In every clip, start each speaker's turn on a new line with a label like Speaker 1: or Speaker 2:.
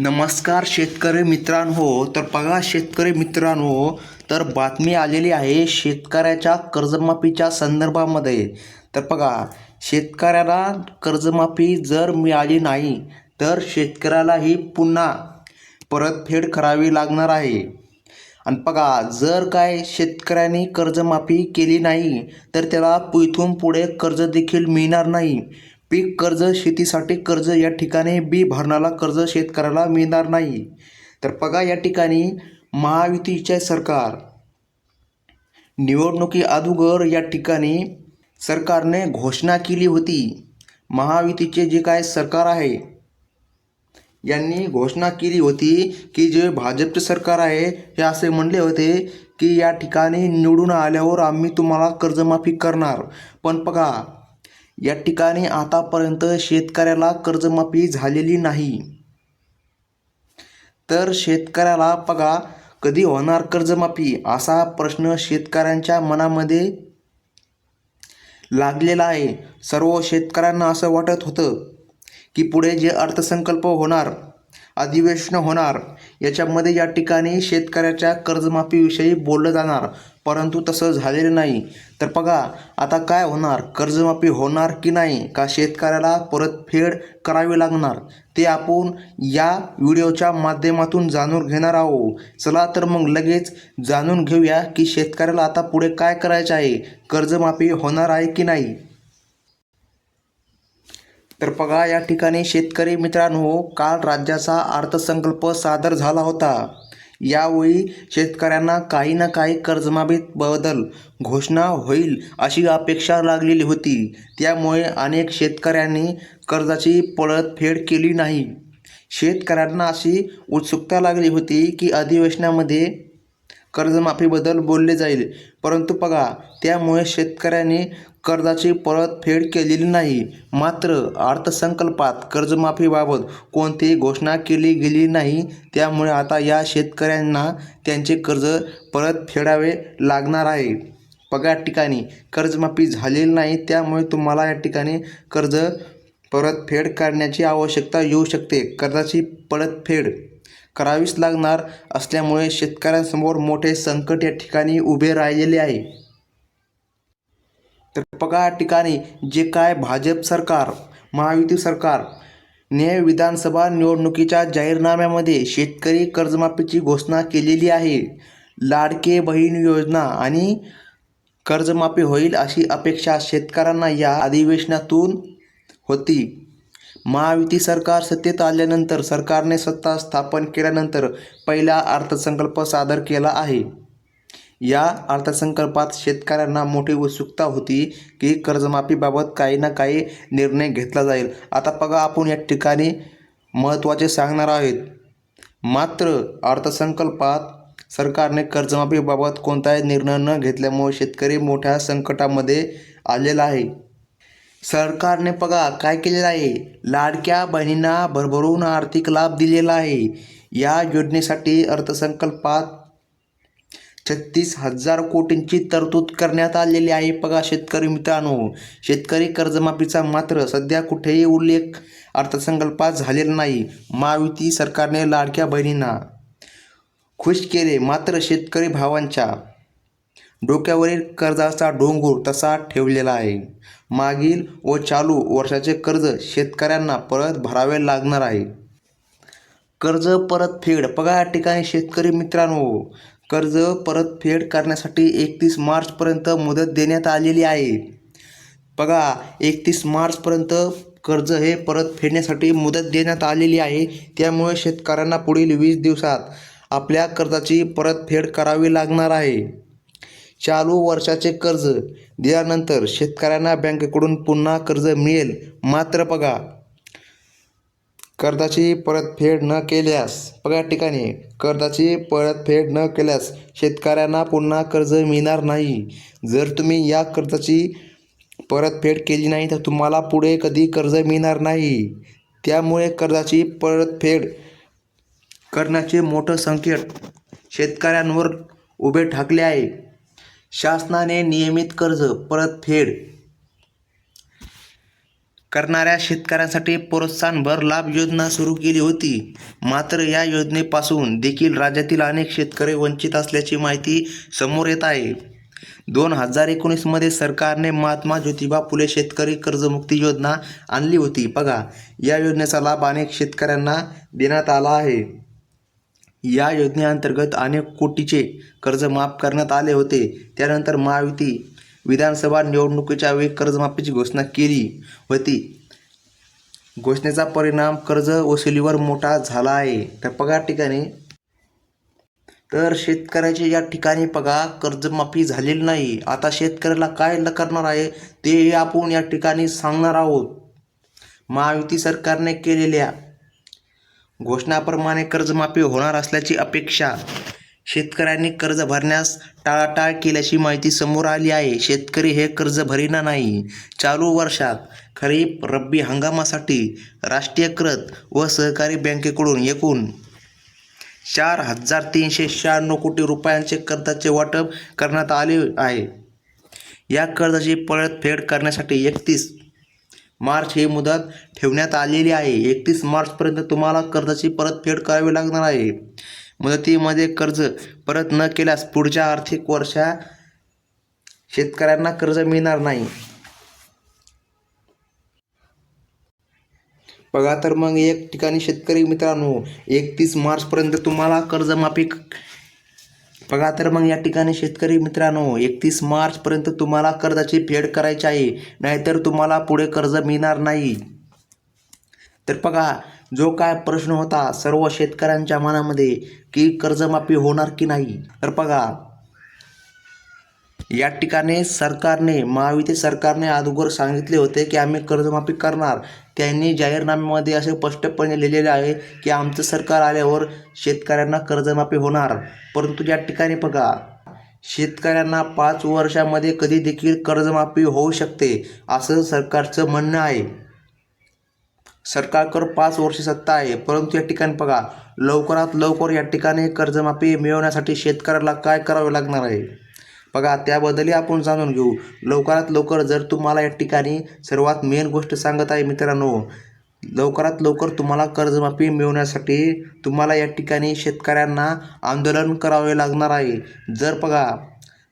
Speaker 1: नमस्कार शेतकरी मित्रांनो तर बघा शेतकरी मित्रांनो तर बातमी आलेली आहे शेतकऱ्याच्या कर्जमाफीच्या संदर्भामध्ये. तर बघा शेतकऱ्याला कर्जमाफी जर मिळाली नाही तर शेतकऱ्यालाही पुन्हा परतफेड करावी लागणार आहे. आणि बघा जर काय शेतकऱ्यांनी कर्जमाफी केली नाही तर त्याला इथून पुढे कर्ज देखील मिळणार नाही. पीक कर्ज शेतीसाठी कर्ज या ठिकाणी बी भरणाला कर्ज शेतकऱ्याला मिळणार नाही. तर बघा या ठिकाणी महायुतीचे सरकार. निवडणुकी अगोदर या ठिकाणी सरकारने घोषणा केली होती. महायुतीचे जे काय सरकार आहे यांनी घोषणा केली होती की जे भाजपचे सरकार आहे हे असे म्हणले होते की या ठिकाणी निवडून आल्यावर आम्ही तुम्हाला कर्जमाफी करणार. पण बघा या ठिकाणी आतापर्यंत शेतकऱ्याला कर्जमाफी झालेली नाही. तर शेतकऱ्याला बघा कधी होणार कर्जमाफी असा प्रश्न शेतकऱ्यांच्या मनामध्ये लागलेला आहे. सर्व शेतकऱ्यांना असं वाटत होतं की पुढे जे अर्थसंकल्प होणार अधिवेशन होणार याच्यामध्ये या ठिकाणी शेतकऱ्याच्या कर्जमाफीविषयी बोललं जाणार. परंतु तसं झालेलं नाही. तर बघा आता काय होणार? कर्जमाफी होणार की नाही? का शेतकऱ्याला परतफेड करावी लागणार? ते आपण या व्हिडिओच्या माध्यमातून जाणून घेणार आहोत. चला तर मग लगेच जाणून घेऊया की शेतकऱ्याला आता पुढे काय करायचं आहे? कर्जमाफी होणार आहे की नाही? तर बघा या ठिकाणी शेतकरी मित्रांनो काल राज्याचा अर्थसंकल्प सादर झाला होता. यावेळी शेतकऱ्यांना काही ना काही कर्जमाफीत बदल घोषणा होईल अशी अपेक्षा लागलेली होती. त्यामुळे अनेक शेतकऱ्यांनी कर्जाची परतफेड केली नाही. शेतकऱ्यांना अशी उत्सुकता लागली होती की अधिवेशनामध्ये कर्जमाफीबद्दल बोलले जाईल. परंतु बघा त्यामुळे शेतकऱ्यांनी कर्जाची परतफेड केलेली नाही. मात्र अर्थसंकल्पात कर्जमाफीबाबत कोणतीही घोषणा केली गेली नाही. त्यामुळे आता या शेतकऱ्यांना त्यांचे कर्ज परत फेडावे लागणार आहे. बघा ठिकाणी कर्जमाफी झालेली नाही. त्यामुळे तुम्हाला या ठिकाणी कर्ज परतफेड करण्याची आवश्यकता येऊ शकते. कर्जाची परतफेड करावीच लागणार असल्यामुळे शेतकऱ्यांसमोर मोठे संकट या ठिकाणी उभे राहिलेले आहे. तर बघा या ठिकाणी जे काय भाजप सरकार महायुती सरकार ने विधानसभा निवडणुकीच्या जाहीरनाम्यामध्ये शेतकरी कर्जमाफीची घोषणा केलेली आहे. लाडके बहीण योजना आणि कर्जमाफी होईल अशी अपेक्षा शेतकऱ्यांना या अधिवेशनातून होती. महायुती सरकार सत्तेत आल्यानंतर सरकारने सत्ता स्थापन केल्यानंतर पहिला अर्थसंकल्प सादर केला आहे. या अर्थसंकल्पात शेतकऱ्यांना मोठी उत्सुकता होती की कर्जमाफीबाबत काही ना काही निर्णय घेतला जाईल. आता बघा आपण या ठिकाणी महत्त्वाचे सांगणार आहेत. मात्र अर्थसंकल्पात सरकारने कर्जमाफीबाबत कोणताही निर्णय न घेतल्यामुळे शेतकरी मोठ्या संकटामध्ये आलेला आहे. सरकारने बघा काय केलेलं आहे? लाडक्या बहिणींना भरभरून आर्थिक लाभ दिलेला आहे. या योजनेसाठी अर्थसंकल्पात छत्तीस हजार कोटींची तरतूद करण्यात आलेली आहे बघा शेतकरी मित्रांनो. शेतकरी कर्जमाफीचा मात्र सध्या कुठेही उल्लेख अर्थसंकल्पात झालेला नाही. महायुती सरकारने लाडक्या बहिणींना खुश केले मात्र शेतकरी भावांच्या डोक्यावरील कर्जाचा डोंगर तसा ठेवलेला आहे. मागील व चालू वर्षाचे कर्ज शेतकऱ्यांना परत भरावे लागणार आहे. कर्ज परतफेड बघा ठिकाणी शेतकरी मित्रांनो. कर्ज परतफेड करण्यासाठी एकतीस मार्चपर्यंत मुदत देण्यात आलेली आहे. बघा एकतीस मार्चपर्यंत कर्ज हे परत फेडण्यासाठी मुदत देण्यात आलेली आहे. त्यामुळे शेतकऱ्यांना पुढील वीस दिवसात आपल्या कर्जाची परतफेड करावी लागणार आहे. चालू वर्षाचे कर्ज दिल्यानंतर शेतकऱ्यांना बँकेकडून पुन्हा कर्ज मिळेल. मात्र बघा कर्जाची परतफेड न केल्यास बघा ठिकाणी कर्जाची परतफेड न केल्यास शेतकऱ्यांना पुन्हा कर्ज मिळणार नाही. जर तुम्ही या कर्जाची परतफेड केली नाही तर तुम्हाला पुढे कधी कर्ज मिळणार नाही. त्यामुळे कर्जाची परतफेड करण्याचे मोठं संकट शेतकऱ्यांवर उभे ठाकले आहे. शासनाने नियमित कर्ज परतफेड करणाऱ्या शेतकऱ्यांसाठी प्रोत्साहनभर लाभ योजना सुरू केली होती. मात्र या योजनेपासून देखील राज्यातील अनेक शेतकरी वंचित असल्याची माहिती समोर येत आहे. दोन हजार एकोणीसमध्ये सरकारने महात्मा ज्योतिबा फुले शेतकरी कर्जमुक्ती योजना आणली होती. बघा या योजनेचा लाभ अनेक शेतकऱ्यांना देण्यात आला आहे. या योजनेअंतर्गत अनेक कोटीचे कर्ज माफ करण्यात आले होते. त्यानंतर महायुती विधानसभा निवडणुकीच्या वेळी कर्जमाफीची घोषणा केली होती. घोषणेचा परिणाम कर्ज वसुलीवर मोठा झाला आहे. तर पगार ठिकाणी. तर शेतकऱ्याचे या ठिकाणी बघा कर्जमाफी झालेली नाही. आता शेतकऱ्याला काय ल- करणार आहे ते आपण या ठिकाणी सांगणार आहोत. महायुती सरकारने केलेल्या घोषणाप्रमाणे कर्जमाफी होणार असल्याची अपेक्षा. शेतकऱ्यांनी कर्ज भरण्यास टाळाटाळ केल्याची माहिती समोर आली आहे. शेतकरी हे कर्ज भरिना नाही. चालू वर्षात खरीप रब्बी हंगामासाठी राष्ट्रीयकृत व सहकारी बँकेकडून एकूण चार हजार तीनशे शहाण्णव कोटी रुपयांचे कर्जाचे वाटप करण्यात आले आहे. या कर्जाची परतफेड करण्यासाठी एकतीस मार्च ही मुदत ठेवण्यात आलेली आहे. एकतीस मार्चपर्यंत तुम्हाला कर्जाची परतफेड करावी लागणार आहे. मुदतीमध्ये कर्ज परत न केल्यास पुढच्या आर्थिक वर्षा शेतकऱ्यांना कर्ज मिळणार नाही. बघा तर मग एक ठिकाणी शेतकरी मित्रांनो एकतीस मार्चपर्यंत तुम्हाला कर्जमाफी बघा तर मग या ठिकाणी शेतकरी मित्रांनो एकतीस मार्चपर्यंत तुम्हाला कर्जाची फेड करायची आहे. नाहीतर तुम्हाला पुढे कर्ज मिळणार नाही. तर बघा जो काय प्रश्न होता सर्व शेतकऱ्यांच्या मनामध्ये की कर्जमाफी होणार की नाही? तर बघा या ठिकाणी सरकारने महायुती सरकारने अगोदर सांगितले होते की आम्ही कर्जमाफी करणार. त्यांनी जाहीरनाम्यामध्ये असे स्पष्टपणे लिहिलेले आहे की आमचं सरकार आल्यावर शेतकऱ्यांना कर्जमाफी होणार. परंतु या ठिकाणी बघा शेतकऱ्यांना पाच वर्षामध्ये कधी देखील कर्जमाफी होऊ शकते असं सरकारचं म्हणणं आहे. सरकारकर पाच वर्ष सत्ता आहे परंतु या ठिकाणी बघा लवकरात लवकर या ठिकाणी कर्जमाफी मिळवण्यासाठी शेतकऱ्याला काय करावे लागणार आहे? बघा त्याबद्दलही आपण जाणून घेऊ. लवकरात लवकर जर तुम्हाला या ठिकाणी सर्वात मेन गोष्ट सांगत आहे मित्रांनो लवकरात लवकर तुम्हाला कर्जमाफी मिळवण्यासाठी तुम्हाला या ठिकाणी शेतकऱ्यांना आंदोलन करावे लागणार आहे. जर बघा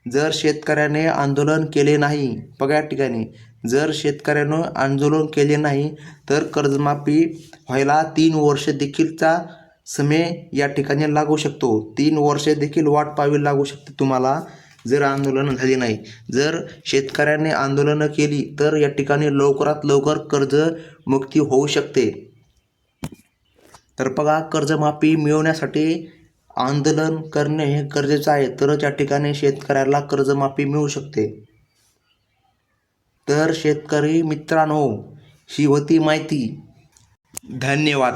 Speaker 1: जर शेतकऱ्याने आंदोलन केले नाही बघा या ठिकाणी जर शेतकऱ्यानं आंदोलन केले नाही तर कर्जमाफी व्हायला तीन वर्ष देखीलचा समय या ठिकाणी लागू शकतो. तीन वर्षे देखील वाट पाहावी लागू शकते तुम्हाला. जर आंदोलन झाली नाही जर शेतकऱ्यांनी आंदोलनं केली तर या ठिकाणी लवकरात लवकर कर्ज मुक्ती होऊ शकते. तर बघा कर्जमाफी मिळवण्यासाठी आंदोलन करणे हे गरजेचं आहे तरच या ठिकाणी शेतकऱ्याला कर्जमाफी मिळू शकते. तर शेतकरी मित्रांनो ही होती माहिती. धन्यवाद.